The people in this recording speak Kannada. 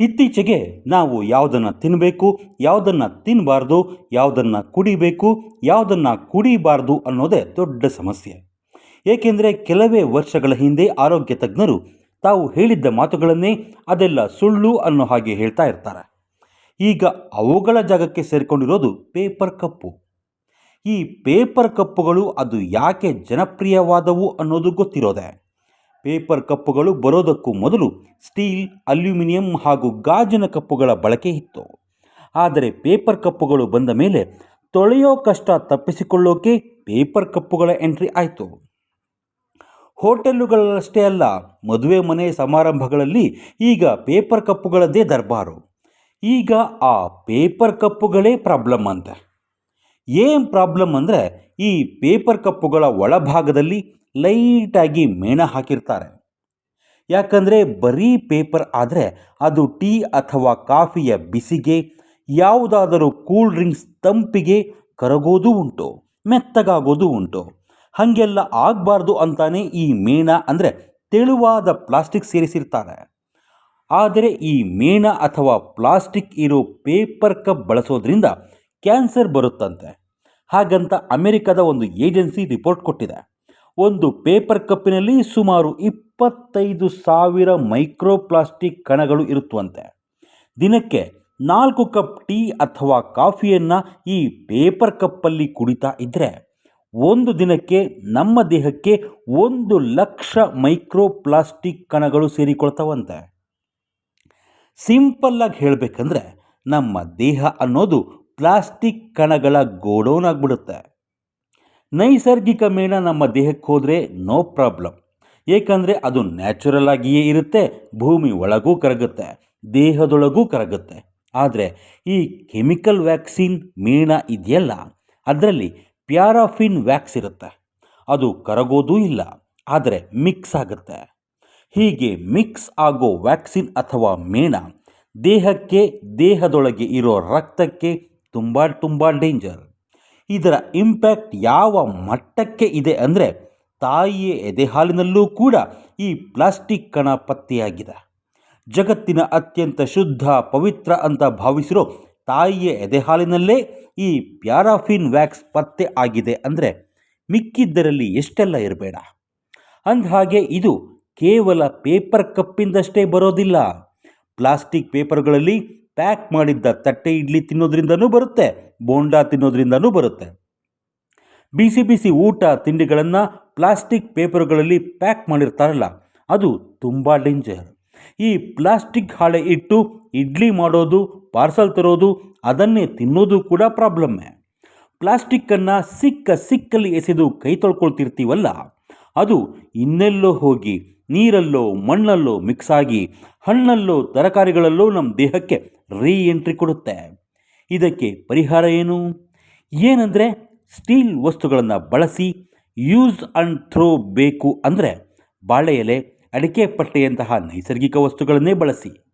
ಇತ್ತೀಚೆಗೆ ನಾವು ಯಾವುದನ್ನು ತಿನ್ನಬೇಕು ಯಾವುದನ್ನು ತಿನ್ನಬಾರ್ದು ಯಾವುದನ್ನು ಕುಡಿಬೇಕು, ಯಾವುದನ್ನು ಕುಡಿಬಾರ್ದು ಅನ್ನೋದೇ ದೊಡ್ಡ ಸಮಸ್ಯೆ. ಏಕೆಂದರೆ ಕೆಲವೇ ವರ್ಷಗಳ ಹಿಂದೆ ಆರೋಗ್ಯ ತಜ್ಞರು ತಾವು ಹೇಳಿದ್ದ ಮಾತುಗಳನ್ನೇ ಅದೆಲ್ಲ ಸುಳ್ಳು ಅನ್ನೋ ಹಾಗೆ ಹೇಳ್ತಾ ಇರ್ತಾರೆ. ಈಗ ಅವುಗಳ ಜಾಗಕ್ಕೆ ಸೇರಿಕೊಂಡಿರೋದು ಪೇಪರ್ ಕಪ್ಪು. ಈ ಪೇಪರ್ ಕಪ್ಪುಗಳು ಅದು ಯಾಕೆ ಜನಪ್ರಿಯವಾದವು ಅನ್ನೋದು ಗೊತ್ತಿರೋದೆ. ಪೇಪರ್ ಕಪ್ಪುಗಳು ಬರೋದಕ್ಕೂ ಮೊದಲು ಸ್ಟೀಲ್, ಅಲ್ಯೂಮಿನಿಯಂ ಹಾಗೂ ಗಾಜಿನ ಕಪ್ಪುಗಳ ಬಳಕೆ ಇತ್ತು. ಆದರೆ ಪೇಪರ್ ಕಪ್ಪುಗಳು ಬಂದ ಮೇಲೆ ತೊಳೆಯೋ ಕಷ್ಟ ತಪ್ಪಿಸಿಕೊಳ್ಳೋಕೆ ಪೇಪರ್ ಕಪ್ಪುಗಳ ಎಂಟ್ರಿ ಆಯಿತು. ಹೋಟೆಲ್ಲುಗಳಷ್ಟೇ ಅಲ್ಲ, ಮದುವೆ ಮನೆ ಸಮಾರಂಭಗಳಲ್ಲಿ ಈಗ ಪೇಪರ್ ಕಪ್ಪುಗಳದ್ದೇ ದರ್ಬಾರು. ಈಗ ಆ ಪೇಪರ್ ಕಪ್ಪುಗಳೇ ಪ್ರಾಬ್ಲಮ್ ಅಂತ. ಏನು ಪ್ರಾಬ್ಲಮ್ ಅಂದರೆ ಈ ಪೇಪರ್ ಕಪ್ಪುಗಳ ಒಳಭಾಗದಲ್ಲಿ ಲೈಟಾಗಿ ಮೇಣ ಹಾಕಿರ್ತಾರೆ. ಯಾಕಂದರೆ ಬರೀ ಪೇಪರ್ ಆದರೆ ಅದು ಟೀ ಅಥವಾ ಕಾಫಿಯ ಬಿಸಿಗೆ, ಯಾವುದಾದರೂ ಕೂಲ್ ಡ್ರಿಂಕ್ಸ್ ತಂಪಿಗೆ ಕರಗೋದು ಉಂಟು, ಮೆತ್ತಗಾಗೋದು ಉಂಟು. ಹಾಗೆಲ್ಲ ಆಗಬಾರ್ದು ಅಂತಾನೆ ಈ ಮೇಣ ಅಂದರೆ ತೆಳುವಾದ ಪ್ಲಾಸ್ಟಿಕ್ ಸೇರಿಸಿರ್ತಾರೆ. ಆದರೆ ಈ ಮೇಣ ಅಥವಾ ಪ್ಲಾಸ್ಟಿಕ್ ಇರೋ ಪೇಪರ್ ಕಪ್ ಬಳಸೋದ್ರಿಂದ ಕ್ಯಾನ್ಸರ್ ಬರುತ್ತಂತೆ. ಹಾಗಂತ ಅಮೆರಿಕದ ಒಂದು ಏಜೆನ್ಸಿ ರಿಪೋರ್ಟ್ ಕೊಟ್ಟಿದೆ. ಒಂದು ಪೇಪರ್ ಕಪ್ಪಿನಲ್ಲಿ ಸುಮಾರು ಇಪ್ಪತ್ತೈದು ಸಾವಿರ ಮೈಕ್ರೋಪ್ಲಾಸ್ಟಿಕ್ ಕಣಗಳು ಇರುತ್ತವಂತೆ. ದಿನಕ್ಕೆ ನಾಲ್ಕು ಕಪ್ ಟೀ ಅಥವಾ ಕಾಫಿಯನ್ನು ಈ ಪೇಪರ್ ಕಪ್ಪಲ್ಲಿ ಕುಡಿತಾ ಇದ್ದರೆ ಒಂದು ದಿನಕ್ಕೆ ನಮ್ಮ ದೇಹಕ್ಕೆ ಒಂದು ಲಕ್ಷ ಮೈಕ್ರೋಪ್ಲಾಸ್ಟಿಕ್ ಕಣಗಳು ಸೇರಿಕೊಳ್ತಾವಂತೆ. ಸಿಂಪಲ್ಲಾಗಿ ಹೇಳಬೇಕಂದ್ರೆ ನಮ್ಮ ದೇಹ ಅನ್ನೋದು ಪ್ಲಾಸ್ಟಿಕ್ ಕಣಗಳ ಗೋಡೌನ್ ಆಗಿಬಿಡುತ್ತೆ. ನೈಸರ್ಗಿಕ ಮೇಣ ನಮ್ಮ ದೇಹಕ್ಕೆ ಹೋದರೆ ನೋ ಪ್ರಾಬ್ಲಮ್ ಏಕೆಂದರೆ ಅದು ನ್ಯಾಚುರಲ್ ಆಗಿಯೇ ಇರುತ್ತೆ, ಭೂಮಿ ಒಳಗೂ ಕರಗುತ್ತೆ, ದೇಹದೊಳಗೂ ಕರಗುತ್ತೆ. ಆದರೆ ಈ ಕೆಮಿಕಲ್ ವ್ಯಾಕ್ಸಿನ್ ಮೇಣ ಇದೆಯಲ್ಲ, ಅದರಲ್ಲಿ ಪ್ಯಾರಾಫಿನ್ ವ್ಯಾಕ್ಸ್ ಇರುತ್ತೆ. ಅದು ಕರಗೋದೂ ಇಲ್ಲ, ಆದರೆ ಮಿಕ್ಸ್ ಆಗುತ್ತೆ. ಹೀಗೆ ಮಿಕ್ಸ್ ಆಗೋ ವ್ಯಾಕ್ಸಿನ್ ಅಥವಾ ಮೇಣ ದೇಹಕ್ಕೆ, ದೇಹದೊಳಗೆ ಇರೋ ರಕ್ತಕ್ಕೆ ತುಂಬ ತುಂಬ ಡೇಂಜರ್ ಇದರ ಇಂಪ್ಯಾಕ್ಟ್ ಯಾವ ಮಟ್ಟಕ್ಕೆ ಇದೆ ಅಂದರೆ ತಾಯಿಯ ಎದೆಹಾಲಿನಲ್ಲೂ ಕೂಡ ಈ ಪ್ಲಾಸ್ಟಿಕ್ ಕಣ ಪತ್ತೆಯಾಗಿದೆ. ಜಗತ್ತಿನ ಅತ್ಯಂತ ಶುದ್ಧ, ಪವಿತ್ರ ಅಂತ ಭಾವಿಸಿರೋ ತಾಯಿಯ ಎದೆಹಾಲಿನಲ್ಲೇ ಈ ಪ್ಯಾರಾಫಿನ್ ವ್ಯಾಕ್ಸ್ ಪತ್ತೆ ಆಗಿದೆ ಅಂದರೆ ಮಿಕ್ಕಿದ್ದರಲ್ಲಿ ಎಷ್ಟೆಲ್ಲ ಇರಬೇಡ. ಅಂದಹಾಗೆ ಇದು ಕೇವಲ ಪೇಪರ್ ಕಪ್ಪಿಂದಷ್ಟೇ ಬರೋದಿಲ್ಲ. ಪ್ಲಾಸ್ಟಿಕ್ ಪೇಪರ್ಗಳಲ್ಲಿ ಪ್ಯಾಕ್ ಮಾಡಿದ್ದ ತಟ್ಟೆ ಇಡ್ಲಿ ತಿನ್ನೋದ್ರಿಂದನೂ ಬರುತ್ತೆ. ಬೋಂಡಾ ತಿನ್ನೋದ್ರಿಂದನೂ ಬರುತ್ತೆ. ಬಿಸಿ ಬಿಸಿ ಊಟ ತಿಂಡಿಗಳನ್ನು ಪ್ಲಾಸ್ಟಿಕ್ ಪೇಪರ್ಗಳಲ್ಲಿ ಪ್ಯಾಕ್ ಮಾಡಿರ್ತಾರಲ್ಲ, ಅದು ತುಂಬ ಡೇಂಜರ್. ಈ ಪ್ಲಾಸ್ಟಿಕ್ ಹಾಳೆ ಇಟ್ಟು ಇಡ್ಲಿ ಮಾಡೋದು, ಪಾರ್ಸಲ್ ತರೋದು, ಅದನ್ನೇ ತಿನ್ನೋದು ಕೂಡ ಪ್ರಾಬ್ಲಮ್ಮೆ. ಪ್ಲಾಸ್ಟಿಕ್ಕನ್ನು ಸಿಕ್ಕ ಸಿಕ್ಕಲ್ಲಿ ಎಸೆದು ಕೈ ತೊಳ್ಕೊಳ್ತಿರ್ತೀವಲ್ಲ, ಅದು ಇನ್ನೆಲ್ಲೋ ಹೋಗಿ, ನೀರಲ್ಲೋ, ಮಣ್ಣಲ್ಲೋ ಮಿಕ್ಸ್ ಆಗಿ, ಹಣ್ಣಲ್ಲೋ, ತರಕಾರಿಗಳಲ್ಲೋ ನಮ್ಮ ದೇಹಕ್ಕೆ ರೀ ಎಂಟ್ರಿ ಕೊಡುತ್ತೆ. ಇದಕ್ಕೆ ಪರಿಹಾರ ಏನು? ಏನಂದರೆ ಸ್ಟೀಲ್ ವಸ್ತುಗಳನ್ನು ಬಳಸಿ ಯೂಸ್ ಆ್ಯಂಡ್ ಥ್ರೋ ಬೇಕು ಅಂದರೆ ಬಾಳೆ ಎಲೆ, ಅಡಿಕೆ ಪಟ್ಟೆಯಂತಹ ನೈಸರ್ಗಿಕ ವಸ್ತುಗಳನ್ನೇ ಬಳಸಿ.